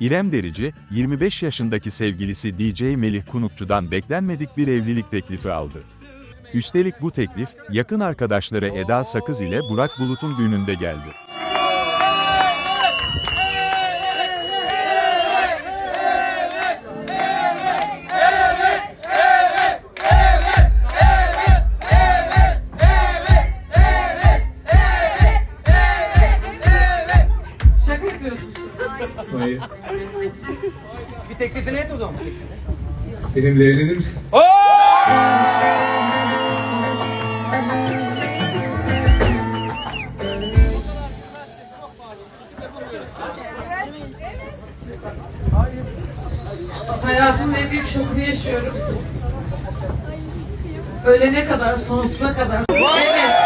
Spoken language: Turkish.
İrem Derici, 25 yaşındaki sevgilisi DJ Melih Kunukçu'dan beklenmedik bir evlilik teklifi aldı. Üstelik bu teklif, yakın arkadaşları Eda Sakız ile Burak Bulut'un düğününde geldi. Yapıyorsun şimdi. Hayır. Bir teklifini et o zaman. Benimle evlenir misin? Hayatımın en büyük şokunu yaşıyorum. Ölene kadar, sonsuza kadar. Evet.